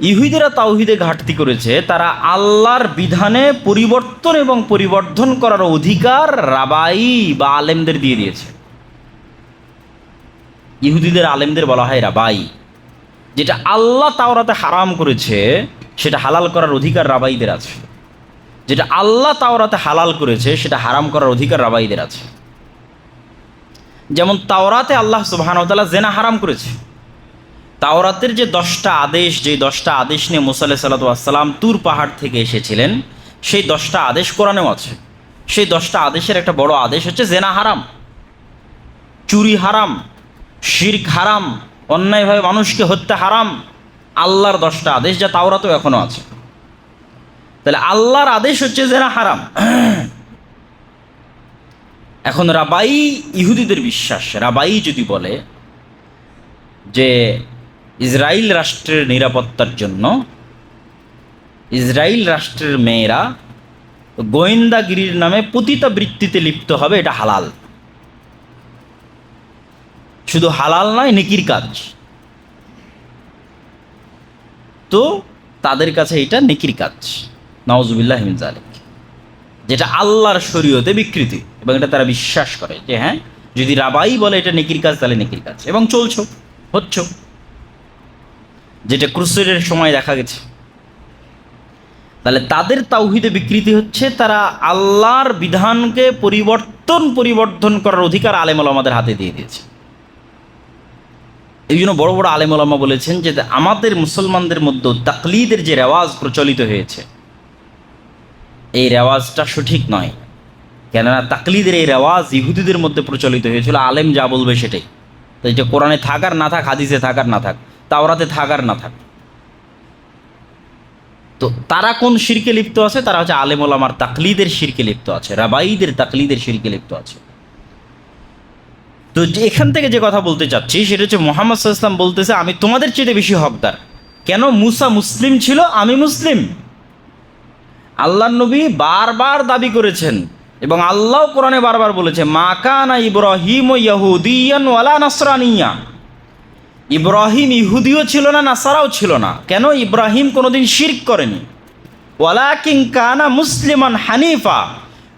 ইহুদিরা তাওহিদে ঘাটতি করেছে, তারা আল্লাহর বিধানে পরিবর্তন এবং পরিবর্ধন করার অধিকার রাবাই বা আলেমদের দিয়ে দিয়েছে। ইহুদিদের আলেমদের বলা হয় রাবাই। যেটা আল্লাহ তাওরাতে হারাম করেছে, সেটা হালাল করার অধিকার রাবাইদের আছে। যেটা আল্লাহ তাওরাতে হালাল করেছে, সেটা হারাম করার অধিকার রাবাইদের আছে। যেমন তাওরাতে আল্লাহ সুবাহানতালা জেনা হারাম করেছে। তাওরাতের যে দশটা আদেশ যে দশটা আদেশ নিয়ে মুসাল্লাহ সাল্লাতাম তুর পাহাড় থেকে এসেছিলেন, সেই দশটা আদেশ কোরআনেও আছে। সেই দশটা আদেশের একটা বড় আদেশ হচ্ছে জেনা হারাম, চুরি হারাম, শির্ক হারাম, অন্যায়ভাবে মানুষকে হত্যা হারাম, আল্লাহর দশটা আদেশ যা তাওরাতেও এখনও আছে। তাহলে আল্লাহর আদেশ হচ্ছে জেনা হারাম। এখন রাবাই ইহুদিদের বিশ্বাস, রাবাই যদি বলে যে ইসরায়েল রাষ্ট্রের নিরাপত্তার জন্য ইসরায়েল রাষ্ট্রের মেয়েরা গোয়েন্দাগিরির নামে পতিতা বৃত্তিতে লিপ্ত হবে, এটা হালাল। শুধু হালাল নয়, নেকির কাজ। তো তাদের কাছে এটা নেকির কাজ। নওয়াজুবিল্লাহ জালিক যেটা আল্লাহর শরীয়তে বিকৃতি, এবং এটা তারা বিশ্বাস করে যে হ্যাঁ যদি রাবাই বলে এটা নেকির কাজ, তাহলে নেকির কাজ। এবং চলছ হচ্ছ যেটা ক্রুসেডের সময় দেখা গেছে। তাহলে তাদের তাওহিদে বিকৃতি হচ্ছে তারা আল্লাহর বিধানকে পরিবর্তন পরিবর্তন করার অধিকার আলেম আমাদের হাতে দিয়ে দিয়েছে। এই জন্য বড় বড় আলেম আলামা বলেছেন যে আমাদের মুসলমানদের মধ্যে তাকলিদের যে রেওয়াজ প্রচলিত হয়েছে, এই রেওয়াজটা সঠিক নয়। কেননা তাকলিদের এই রেওয়াজ ইহুদিদের মধ্যে প্রচলিত হয়েছিল, আলেম যা বলবে সেটাই। তো এটা কোরআনে থাক আর না থাক, হাদিসে থাক আর না থাক। তাওরাতে থাক আর না থাক। তো তারা কোন শিরকে লিপ্ত আছে? তারা হচ্ছে আলেম ওলামার তাকলিদের শিরকে লিপ্ত আছে রাবাইদের তাকলিদের শিরকে লিপ্ত আছে। তো এখান থেকে যে কথা বলতে চাচ্ছি, সেটা হচ্ছে মোহাম্মদ সাল্লাম বলতেছে, আমি তোমাদের চেয়ে বেশি হকদার। কেন? মুসা মুসলিম ছিল, আমি মুসলিম। আল্লাহ নবী বারবার দাবি করেছেন এবং আল্লাহ কোরআনে বারবার বলেছে, মা কানা ইব্রাহিম ইয়াহুদিয়ান ওয়ালা নাসরানিয়া। ইব্রাহিম ইহুদিও ছিল না, নাসারাও ছিল না। কেন? ইব্রাহিম কোনোদিন শির্ক করেনি। ওয়ালা কিং কানা মুসলিমান হানিফা।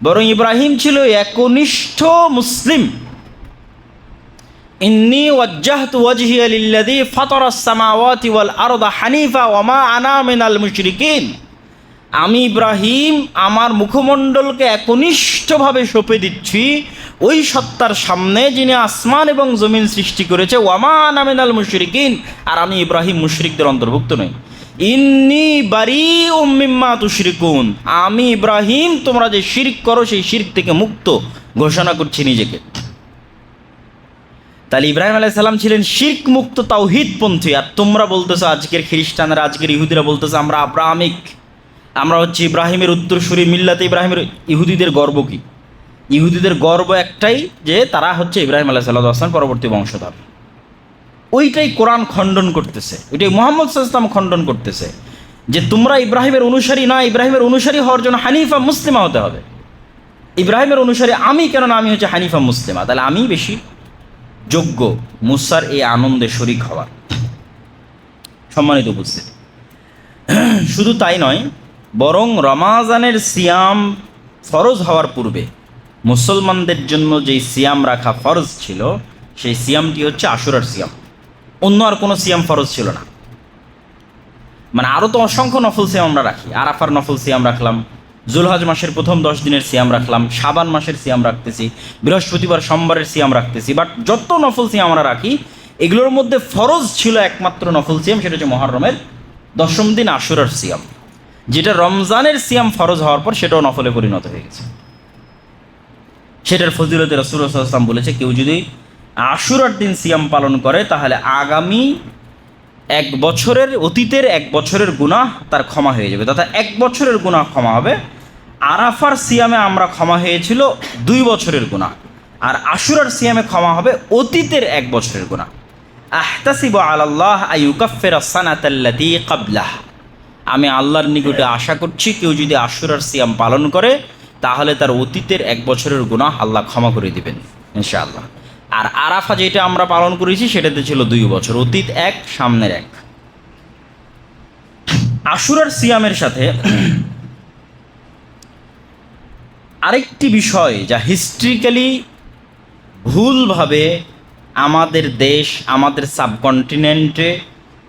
বরং ইব্রাহিম ছিল একনিষ্ঠ মুসলিম। ইন্নি ওয়াজ্জাহতু ওয়াজহিয়া লিল্লাযী ফাতারাস সামাওয়াতি ওয়াল আরদা হানিফা ওয়া মা আনা মিনাল মুশরিকিন। আমি ইব্রাহিম আমার মুখমণ্ডলকে একনিষ্ঠভাবে সঁপে দিচ্ছি। ওই সত্তার সামনে যিনি আসমান এবং জমিন সৃষ্টি করেছে, ওয়ামা নামিনাল মুশরিকিন। আর আমি ইব্রাহিম মুশরিকদের অন্তর্ভুক্ত নই। ইন্নি বারি উম্মিম্মা তুশরিকুন। আমি ইব্রাহিম, তোমরা যে শির্ক করো, সেই শির্ক থেকে মুক্ত। ঘোষণা করছি নিজেকে। তাহলে ইব্রাহিম আলাইসাল্লাম ছিলেন শির্ক মুক্ত তাওহিদপন্থী। আর তোমরা বলতেছো আজকের খ্রিস্টানরা, আজকের ইহুদিরা বলতেছো, আমরা আব্রাহামিক। আমরা হচ্ছে ইব্রাহিমের উত্তরসূরি মিল্লাতে ইব্রাহিমের ইহুদিদের গর্ব কি? ইহুদিদের গর্ব একটাই যে তারা হচ্ছে ইব্রাহিম আল্লাহ সাল্লাহ আসলাম পরবর্তী বংশধর। ওইটাই কোরআন খণ্ডন করতেছে। ওইটাই মোহাম্মদ সাল্লাম খণ্ডন করতেছে যে তোমরা ইব্রাহিমের অনুসারী না, ইব্রাহিমের অনুসারী হওয়ার জন্য হানিফা মুসলিমা হতে হবে। ইব্রাহিমের অনুসারী আমি কেননা আমি হচ্ছে হানিফা মুসলিমা? তাহলে আমি বেশি যোগ্য মুসার এই আনন্দে শরিক হওয়ার। সম্মানিত উপস্থিত। শুধু তাই নয়, বরং রমাজানের সিয়াম ফরজ হওয়ার পূর্বে মুসলমানদের জন্য যেই সিয়াম রাখা ফরজ ছিল, সেই সিয়ামটি হচ্ছে আশুরার সিয়াম। অন্য আর কোনো সিয়াম ফরজ ছিল না। মানে আরও তো অসংখ্য নফল সিয়াম আমরা রাখি। আরাফার নফল সিয়াম রাখলাম, জুলহাজ মাসের প্রথম দশ দিনের সিয়াম রাখলাম সাবান মাসের সিয়াম রাখতেছি, বৃহস্পতিবার সোমবারের সিয়াম রাখতেছি বাট যত নফল সিয়াম আমরা রাখি, এগুলোর মধ্যে ফরজ ছিল একমাত্র নফল সিয়াম, সেটা হচ্ছে মহরমের দশম দিন আশুরার সিয়াম। যেটা রমজানের সিয়াম ফরজ হওয়ার পর সেটাও নফলে পরিণত হয়ে গেছে। সেটার ফজিলতে রসুলাম বলেছে, কেউ যদি আশুরার দিন সিয়াম পালন করে, তাহলে আগামী এক বছরের, অতীতের এক বছরের গুনাহ তার ক্ষমা হয়ে যাবে। তথা এক বছরের গুনাহ ক্ষমা হবে। আরাফার সিয়ামে আমরা ক্ষমা হয়েছিল দুই বছরের গুনাহ। আর আশুরার সিয়ামে ক্ষমা হবে অতীতের এক বছরের গুনাহ। আহতাসিব আলাল্লাহ আইউকাফের সানাতাল্লাতি কাবলাহ আমি আল্লাহর নিকটে আশা করছি, কেউ যদি আশুরার সিয়াম পালন করে তাহলে তার অতীতের এক বছরের গুনাহ আল্লাহ ক্ষমা করে দিবেন, ইনশাআল্লাহ। আর আরাফা যেটা আমরা পালন করেছি, সেটাতে ছিল দুই বছর, অতীত এক, সামনের এক। আশুরার সিয়ামের সাথে আরেকটি বিষয় যা হিস্ট্রিক্যালি ভুলভাবে আমাদের দেশ, আমাদের সাবকন্টিনেন্টে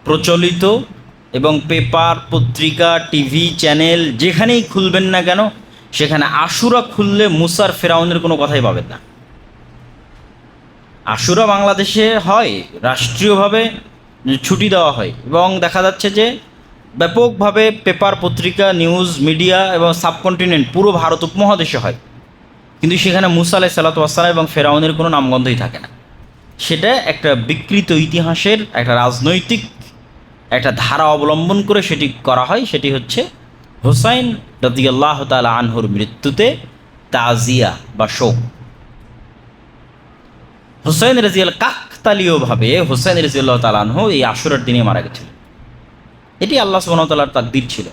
প্রচলিত এবং পেপার পত্রিকা টিভি চ্যানেল যেখানেই খুলবেন না কেন সেখানে আশুরা খুললে মুসার ফেরাউনের কোনো কথাই পাবেন না। আশুরা বাংলাদেশে হয়, রাষ্ট্রীয়ভাবে ছুটি দেওয়া হয় এবং দেখা যাচ্ছে যে ব্যাপকভাবে পেপার পত্রিকা, নিউজ, মিডিয়া এবং সাবকন্টিনেন্ট পুরো ভারত উপমহাদেশে হয়। কিন্তু সেখানে মুসা আলাহ সাল্লাতাম এবং ফেরাউনের কোনো নামগন্ধই থাকে না। সেটা একটা বিকৃত ইতিহাসের একটা রাজনৈতিক একটা ধারা অবলম্বন করে সেটি করা হয়, সেটি হচ্ছে হোসাইন রদিয়াল্লাহ তালা আনহুর মৃত্যুতে তাজিয়া বা শোক। হোসেন রাজিয়াল কাকতালীয়ভাবে হোসেন রাজিয়াল্লাহ তালানহ এই আশুরার দিনে মারা গেছিল। এটি আল্লাহ সুবনতালার তাকদির ছিল।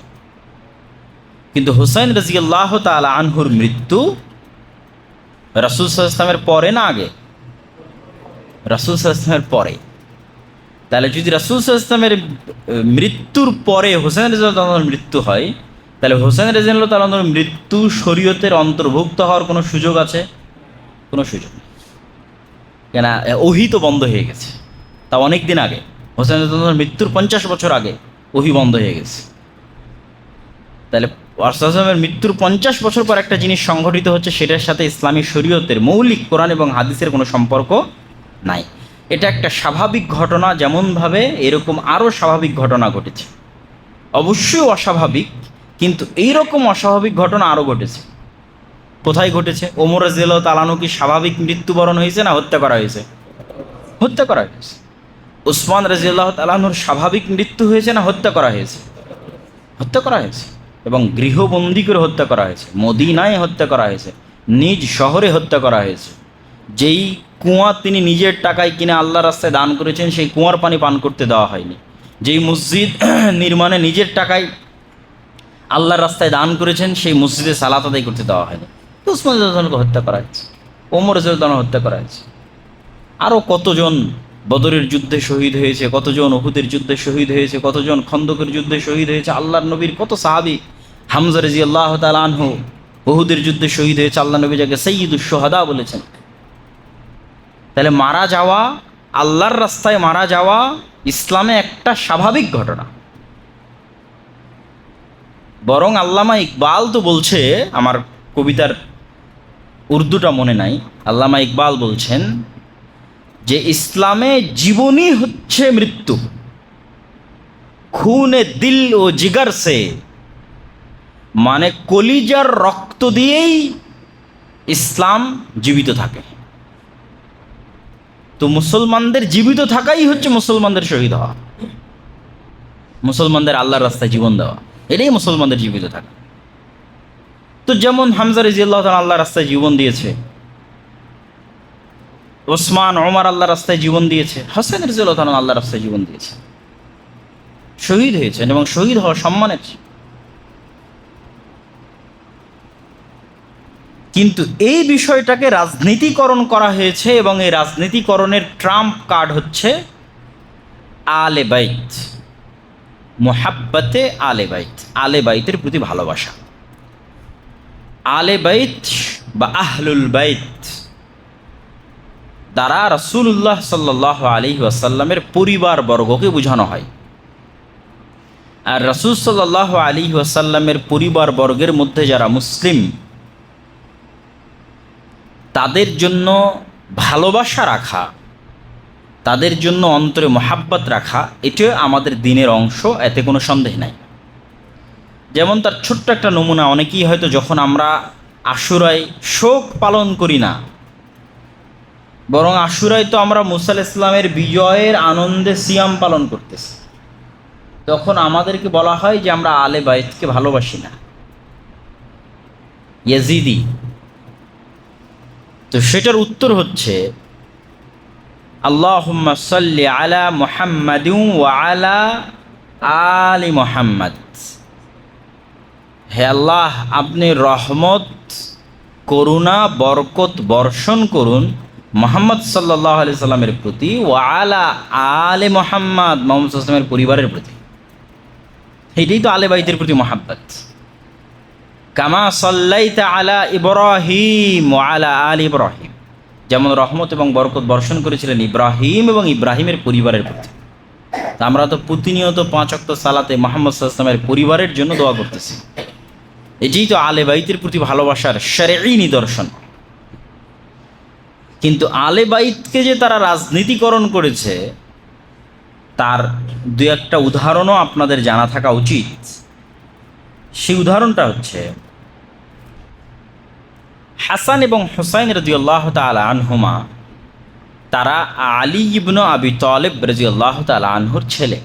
কিন্তু হোসেন রাজিয়াল্লাহ তালা আনহুর মৃত্যু রাসুল ইসলামের পরে না আগে? রাসুল ইসলামের পরে। তাহলে যদি রাসুল ইসলামের মৃত্যুর পরে হোসেন রাজিয়াল মৃত্যু হয় তাহলে হোসেন রাজিয়াল্লাহ তালানোর মৃত্যু শরীয়তের অন্তর্ভুক্ত হওয়ার কোনো সুযোগ আছে? কোনো সুযোগ নেই। কেন ওহি তো বন্ধ হয়ে গেছে। তা অনেক দিন আগে, হোসেন রাজিয়াল্লাহর মৃত্যুর পঞ্চাশ বছর আগে ওহি বন্ধ হয়ে গেছে। তাহলে ওয়ারসামের মৃত্যুর পঞ্চাশ বছর পর একটা জিনিস সংঘটিত হচ্ছে, সেটার সাথে ইসলামী শরীয়তের মৌলিক কোরআন এবং হাদিসের কোনো সম্পর্ক নাই। এটা একটা স্বাভাবিক ঘটনা, যেমনভাবে এরকম আরও স্বাভাবিক ঘটনা ঘটেছে। অবশ্যই অস্বাভাবিক কিন্তু এইরকম অস্বাভাবিক ঘটনা আরও ঘটেছে। কোথায় ঘটেছে? ওমর রাজিয়াল তালানো কি স্বাভাবিক মৃত্যুবরণ হয়েছে না হত্যা করা হয়েছে? হত্যা করা হয়েছে। উসমান রাজিয়াল্লাহ তালানুর স্বাভাবিক মৃত্যু হয়েছে না হত্যা করা হয়েছে? হত্যা করা হয়েছে। এবং গৃহবন্দী করে হত্যা করা হয়েছে। মদিনায় হত্যা করা হয়েছে। নিজ শহরে হত্যা করা হয়েছে। যেই কুয়া তিনি নিজের টাকায় কিনে আল্লাহ রাস্তায় দান করেছেন, সেই কুয়ার পানি পান করতে দেওয়া হয়নি। যেই মসজিদ নির্মাণে নিজের টাকায় আল্লাহর রাস্তায় দান করেছেন, সেই মসজিদে সালাত আদায় করতে দেওয়া হয়নি। উসমান রাজকে হত্যা করা হয়েছে? ওমর রাজন হত্যা করা হয়েছে। আরও কতজন বদরের যুদ্ধে শহীদ হয়েছে, কতজন ওহুদের যুদ্ধে শহীদ হয়েছে, কতজন খন্দকের যুদ্ধে শহীদ হয়েছে, আল্লাহর নবীর কত সাহাবি? হামজা রাজি আল্লাহ তালানহ ওহুদের যুদ্ধে শহীদ হয়েছে আল্লাহ নবী যাকে সোহাদা বলেছেন। তাহলে মারা যাওয়া, আল্লাহর রাস্তায় মারা যাওয়া ইসলামে একটা স্বাভাবিক ঘটনা। বরং আল্লামা ইকবাল তো বলছে, আমার কবিতার উর্দুটা মনে নাই, আল্লামা ইকবাল বলছেন যে ইসলামে জীবনই হচ্ছে মৃত্যু। খুনে দিল ও জিগার সে। মানে কলিজার রক্ত দিয়েই ইসলাম জীবিত থাকে। তো মুসলমানদের জীবিত থাকাই হচ্ছে মুসলমানদের শহীদ হওয়া। মুসলমানদের আল্লাহর রাস্তায় জীবন দেওয়া। এটাই মুসলমানদের জীবিত থাকা। তো যেমন হামজা রিজিয়াল্লাহ আল্লাহ রাস্তায় জীবন দিয়েছে, ওসমান, ওমর আল্লাহ রাস্তায় জীবন দিয়েছে, হাসান রিজুল্লাহ আল্লাহ রাস্তায় জীবন দিয়েছে। শহীদ হয়েছেন এবং শহীদ হওয়া সম্মানের কিন্তু এই বিষয়টাকে রাজনীতিকরণ করা হয়েছে এবং এই রাজনীতিকরণের ট্রাম্প কার্ড হচ্ছে আলে বাইত। মোহাব্বতে আলে বাইত। আলে বাইতের প্রতি ভালোবাসা। আলে বাইত বা আহলুল বাইত দ্বারা রসুল্লাহ সাল্লাহ আলী ওয়াসাল্লামের পরিবার বর্গকে বোঝানো হয়। আর রসুল সাল্লাহ আলী ওয়াসাল্লামের পরিবার বর্গের মধ্যে যারা মুসলিম, তাদের জন্য ভালোবাসা রাখা তাদের জন্য অন্তরে মহাব্বত রাখা, এটিও আমাদের দিনের অংশ, এতে কোনো সন্দেহ নাই। যেমন তার ছোট্ট একটা নমুনা, অনেকেই হয়তো যখন আমরা আশুরায় শোক পালন করি না, বরং আশুরায় তো আমরা মুসাল ইসলামের বিজয়ের আনন্দে সিয়াম পালন করতেছি। তখন আমাদেরকে বলা হয় যে আমরা আলে বাইতকে ভালোবাসি না। ইয়াজিদি। তো সেটার উত্তর হচ্ছে আলা আলা আলি মোহাম্মদ। আল্লাহ, আপনি রহমত, করুণা, বরকত বর্ষণ করুন মোহাম্মদ সাল্লাহ সাল্লামের প্রতি ও আলা আলে মোহাম্মদ মোহাম্মদ আসলামের পরিবারের প্রতি। এটাই তো আলে বাইতের প্রতি মহাব্বত। কামা সাল্লাইতা আলা ইব্রাহিম ও আলা আল ইব্রাহিম। যেমন রহমত এবং বরকত বর্ষণ করেছিলেন ইব্রাহিম এবং ইব্রাহিমের পরিবারের প্রতি। আমরা তো প্রতিনিয়ত পাঁচ অক্ত সালাতে মোহাম্মদ সাল্লামের পরিবারের জন্য দোয়া করতেছি। এটাই তো আলে বাইতের প্রতি ভালোবাসার সেরেই নিদর্শন। কিন্তু আলে বাইতকে যে তারা রাজনীতিকরণ করেছে, তার দু একটা উদাহরণও আপনাদের জানা থাকা উচিত। সেই উদাহরণটা হচ্ছে হাসান এবং হোসাইন রাজিউল্লাহ তালা আনহুমা, তারা আলী ইবনু আবি তলেব রাজিউল্লাহ তালা আনহুর ছেলে।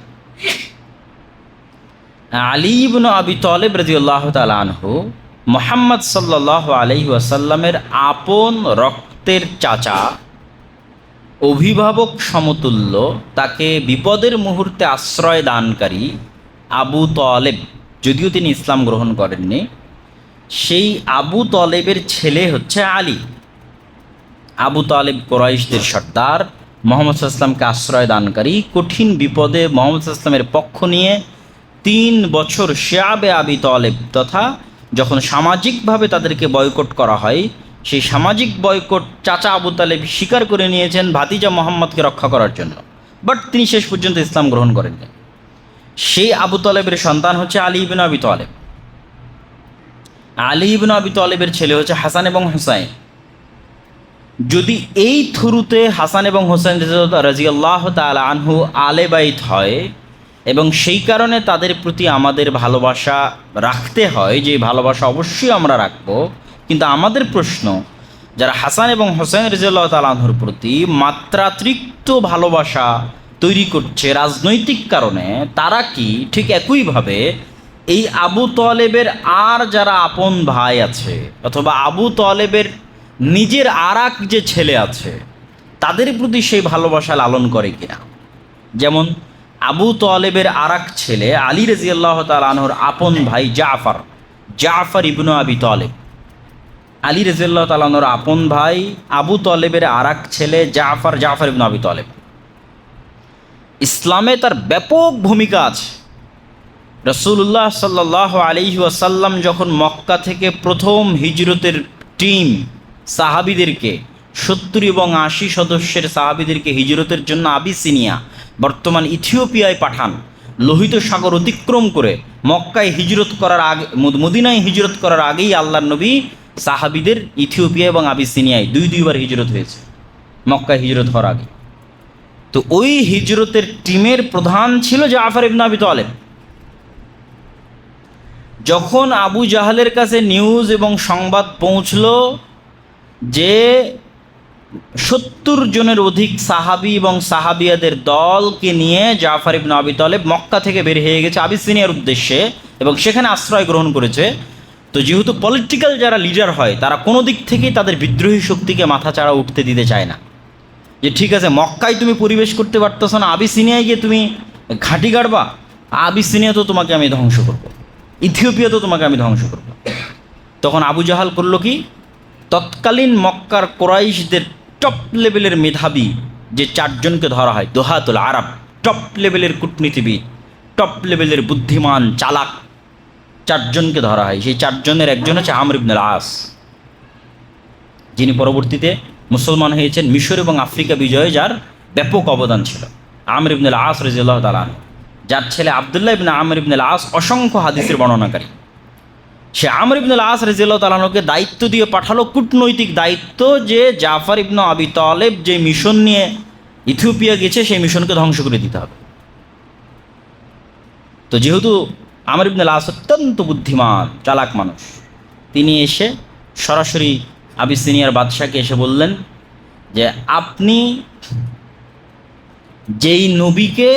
আলী ইবনু আবি তলেব রাজিউল্লাহ তালা আনহু মোহাম্মদ সাল্লাহ আলহি আপন রক্তের চাচা, অভিভাবক সমতুল্য, তাকে বিপদের মুহূর্তে আশ্রয় দানকারী আবু তলেব, যদিও তিনি ইসলাম গ্রহণ করেননি। সেই আবু তলেবের ছেলে হচ্ছে আলী। আবু তালেব কোরাইশদের সর্দার। মোহাম্মদ ইসলামকে আশ্রয় দানকারী। কঠিন বিপদে মোহাম্মদ ইসলামের পক্ষ নিয়ে তিন বছর শেয়াবে আবি তলেব তথা যখন সামাজিকভাবে তাদেরকে বয়কট করা হয়, সেই সামাজিক বয়কট চাচা আবু তালেব স্বীকার করে নিয়েছেন ভাতিজা মোহাম্মদকে রক্ষা করার জন্য। বাট তিনি শেষ পর্যন্ত ইসলাম গ্রহণ করেননি। সেই আবু তলেবের সন্তান হচ্ছে আলী ইবিন আবি তলেব। আলী ইবিন আবি তলেবের ছেলে হচ্ছে হাসান এবং হুসাইন। যদি এই থ্রুতে হাসান এবং হোসেন রাজিয়াল্লাহ তাল আনহু আলে বাইত হয় এবং সেই কারণে তাদের প্রতি আমাদের ভালোবাসা রাখতে হয়, যে ভালোবাসা অবশ্যই আমরা রাখব, কিন্তু আমাদের প্রশ্ন, যারা হাসান এবং হোসেন রাজিয়াল্লাহ তালাহুর প্রতি মাত্রাতিরিক্ত ভালোবাসা তৈরি করছে রাজনৈতিক কারণে, তারা কি ঠিক একইভাবে এই আবু তলেবের আর যারা আপন ভাই আছে, অথবা আবু তলেবের নিজের আর যে ছেলে আছে, তাদের প্রতি সেই ভালোবাসা লালন করে কিনা? যেমন আবু তলেবের আর ছেলে আলী রাজিয়াল্লাহ তালানোর আপন ভাই জাফর জাফর ইবনু আবি তলেব। আলী রাজিয়াল্লাহ তালানোর আপন ভাই আবু তলেবের আর ছেলে জাফর জাফর ইবনু আবি তলেব। ইসলামে তার ব্যাপক ভূমিকা আছে। রসুল্লাহ সাল্লাহ আলিহি ওয়াসাল্লাম যখন মক্কা থেকে প্রথম হিজরতের টিম সাহাবিদেরকে, সত্তর এবং আশি সদস্যের সাহাবিদেরকে হিজরতের জন্য আবিসিনিয়া, বর্তমান ইথিওপিয়ায় পাঠান, লোহিত সাগর অতিক্রম করে মক্কায় হিজরত করার আগে মদিনায় হিজরত করার আগেই আল্লাহ নবী সাহাবিদের ইথিওপিয়া এবং আবিসিনিয়ায় দুই, দুইবার হিজরত হয়েছে, মক্কায় হিজরত হওয়ার আগে। তো ওই হিজরতের টিমের প্রধান ছিল জাফর ইবনা আবি তালেব। যখন আবু জাহালের কাছে নিউজ এবং সংবাদ পৌঁছল যে সত্তর জনের অধিক সাহাবি এবং সাহাবিয়াদের দলকে নিয়ে জাফর ইবন আবি তলেব মক্কা থেকে বের হয়ে গেছে আবিসিনিয়ার উদ্দেশ্যে এবং সেখানে আশ্রয় গ্রহণ করেছে। তো যেহেতু পলিটিক্যাল যারা লিডার হয়, তারা কোনো দিক থেকেই তাদের বিদ্রোহী শক্তিকে মাথা চাড়া উঠতে দিতে চায় না। যে ঠিক আছে, মক্কায় তুমি পরিবেশ করতে পারতেছো না, আবিসিনিয়ায় গিয়ে তুমি ঘাঁটি গাড়বা, আবিসিনিয়া তো তোমাকে আমি ধ্বংস করব। ইথিওপিয়া তো তোমাকে আমি ধ্বংস করব। তখন আবু জাহাল করল কি? তৎকালীন মক্কার কোরাইশদের টপ লেভেলের মেধাবী যে চারজনকে ধরা হয়, দোহাতুল আরব টপ লেভেলের কূটনীতিবিদ টপ লেভেলের বুদ্ধিমান, চালাক, চারজনকে ধরা হয়। সেই চারজনের একজন হচ্ছে আমর আস যিনি পরবর্তীতে মুসলমান হয়েছেন মিশর এবং আফ্রিকা বিজয়ে যার ব্যাপক অবদান ছিল। আমর ইবনুল আস রাজিউল্লাহ তালান যার ছেলে আবদুল্লাহ ইবনে আমর ইবনুল আস অসংখ্য হাদিসের বর্ণনাকারী। সে আমর ইবনুল আস রেজিল্লাহ তালানোকে দায়িত্ব দিয়ে পাঠালো কূটনৈতিক দায়িত্ব যে জাফর ইবনু আবি তলেব যে মিশন নিয়ে ইথিওপিয়া গেছে, সেই মিশনকে ধ্বংস করে দিতে হবে। তো যেহেতু আমর ইবনুল আস অত্যন্ত বুদ্ধিমান, চালাক মানুষ, তিনি এসে সরাসরি আবিসিনিয়ার বাদশাকে এসে বললেন যে, আপনি যেই নবীকে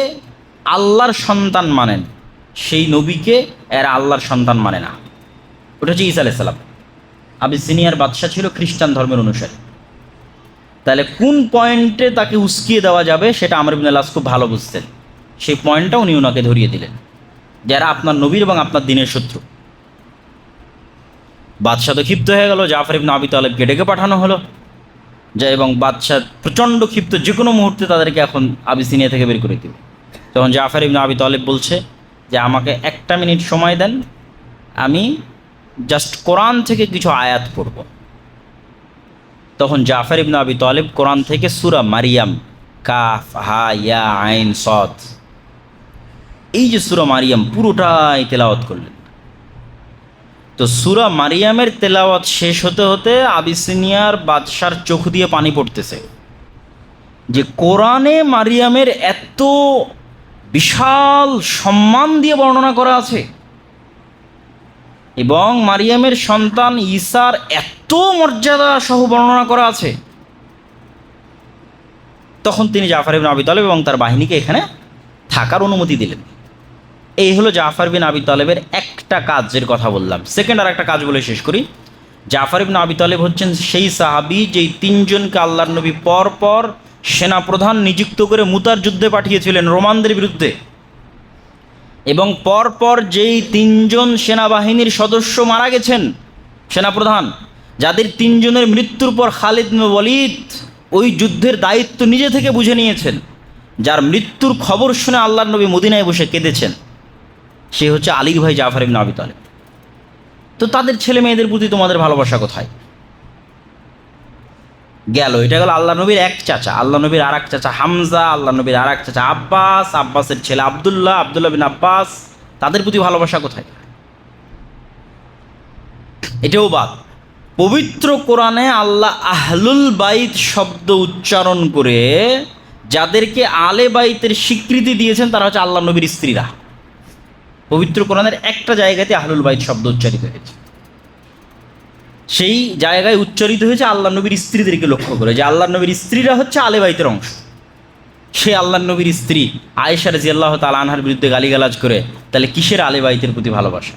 আল্লাহর সন্তান মানেন। সেই নবীকে এরা আল্লাহর সন্তান মানে না। ওটা হচ্ছে ঈসা আলাইসাল্লাম আবিসিনিয়ার বাদশাহ ছিল খ্রিস্টান ধর্মের অনুসারী। তাহলে কোন পয়েন্টে তাকে উস্কিয়ে দেওয়া যাবে সেটা আমার আল্লাহ খুব ভালো বুঝতেন। সেই পয়েন্টটা উনি ওনাকে ধরিয়ে দিলেন। যারা আপনার নবীর এবং আপনার দিনের শত্রু। বাদশাহ তো ক্ষিপ্ত হয়ে গেল, জাফর ইবনে আবি তালেবকে ডেকে পাঠানো হলো। যা এবং বাদশাহ প্রচণ্ড ক্ষিপ্ত যে কোনো মুহূর্তে তাদেরকে এখন আবিসিনিয়া থেকে বের করে দেবে। তখন জাফর ইবনে আবি তালেব বলছে যে, আমাকে একটা মিনিট সময় দেন, আমি জাস্ট কোরআন থেকে কিছু আয়াত পড়ব। তখন জাফর ইবনে আবি তালেব কোরআন থেকে সুরা মারিয়াম, কাফ, হা, ইয়া, আইন সদ এই যে সুরা মারিয়াম পুরোটাই তেলাওয়াত করলেন। তো সুরা মারিয়ামের তেলাওয়াত শেষ হতে হতে আবিসিনিয়ার বাদশার চোখ দিয়ে পানি পড়তেছে যে, কোরআনে মারিয়ামের এত বিশাল সম্মান দিয়ে বর্ণনা করা আছে। এবং মারিয়ামের সন্তান ঈসার এত মর্যাদা সহ বর্ণনা করা আছে। তখন তিনি জাফর ইবিন আবি তালেব এবং তার বাহিনীকে এখানে থাকার অনুমতি দিলেন। এই হলো জাফর বিন আবি তালেবের একটা কাজের কথা বললাম। সেকেন্ড আর একটা কাজ বলে শেষ করি। জাফর ইবিন আবি তালেব হচ্ছেন সেই সাহাবি যেই তিনজনকে আল্লাহর নবী পর পর সেনাপ্রধান নিযুক্ত করে মুতার যুদ্ধে পাঠিয়েছিলেন রোমানদের বিরুদ্ধে। এবং পরপর যেই তিনজন সেনাবাহিনীর সদস্য মারা গেছেন সেনাপ্রধান, যাদের তিনজনের মৃত্যুর পর খালিদ ওয়ালিদ ওই যুদ্ধের দায়িত্ব নিজে থেকে বুঝে নিয়েছেন, যার মৃত্যুর খবর শুনে আল্লাহর নবী মদিনায় বসে কেঁদেছেন। সে হচ্ছে আলীর ভাই জাফর ইবনে আবি তালেব। তো তাদের ছেলে মেয়েদের প্রতি তোমাদের ভালোবাসা কোথায়? গেল। এটা গেল আল্লাহ নবীর এক চাচা, আল্লাহ নবীর আর এক চাচা হামজা, আল্লাহ নবীর আর এক চাচা আব্বাস, আব্বাসের ছেলে আবদুল্লাহ আবদুল্লাহ বিন আব্বাস। তাদের প্রতি ভালোবাসা কোথায়? এটাও বাদ। পবিত্র কোরআনে আল্লাহ আহলুল বাইত শব্দ উচ্চারণ করে যাদেরকে আলে বাইতের স্বীকৃতি দিয়েছেন তারা হচ্ছে আল্লাহ নবীর স্ত্রীরা। পবিত্র কোরআনের একটা জায়গাতে আহলুল বাইত শব্দ উচ্চারিত হয়েছে। সেই জায়গায় উচ্চারিত হয়েছে আল্লাহ নবীর স্ত্রীদেরকে লক্ষ্য করে যে আল্লাহ নবীর স্ত্রীরা হচ্ছে আলে বাইতের অংশ। সে আল্লাহ নবীর স্ত্রী আয়েশা রাজি আল্লাহ তাল আনহার বিরুদ্ধে গালিগালাজ করে তাহলে কিসের আলে বাইতের প্রতি ভালোবাসা?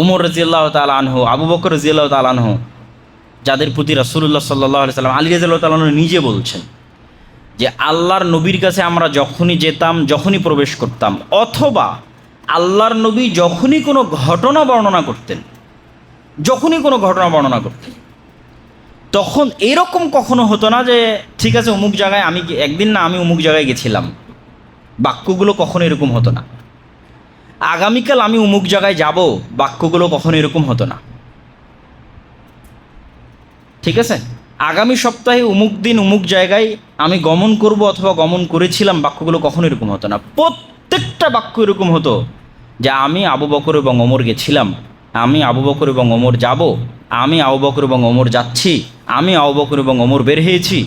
উমর রাজিয়াল্লাহ তাল আনহু, আবু বকর রাজিয়াল্লাহ তাল আনহু, যাদের প্রতি রাসুল্লাহ সাল্লাহ সাল্লাম, আলী রাজিয়াল্লাহ তাল আনহু নিজে বলছেন যে আল্লাহর নবীর কাছে আমরা যখনই যেতাম, যখনই প্রবেশ করতাম, অথবা আল্লাহর নবী যখনই কোনো ঘটনা বর্ণনা করতেন, যখনই কোনো ঘটনা বর্ণনা করতেন, তখন এরকম কখনো হতো না যে, ঠিক আছে, অমুক জায়গায় আমি একদিন না, আমি অমুক জায়গায় গেছিলাম। বাক্যগুলো কখনো এরকম হতো না। আগামীকাল আমি অমুক জায়গায় যাব, বাক্যগুলো কখনো এরকম হতো না। ঠিক আছে? আগামী সপ্তাহে অমুক দিন, অমুক জায়গায় আমি গমন করব অথবা গমন করেছিলাম, বাক্যগুলো কখনো এরকম হতো না। প্রত্যেকটা বাক্য এরকম হতো। যে আমি আবু বকর এবং ওমর গেছিলাম। আমি আবু বকর এবং ওমর যাব। আমি আবু বকর এবং ওমর যাচ্ছি। আমি আবু বকর এবং ওমর বের হয়েছি।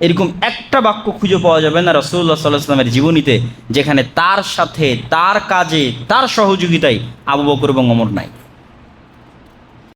এরকম একটা বাক্য খুঁজে পাওয়া যাবে না রসুল্লাহ সাল্লাহ সাল্লামের জীবনীতে, যেখানে তার সাথে, তার কাজে, তার সহযোগিতায় আবু বকর এবং ওমর নাই।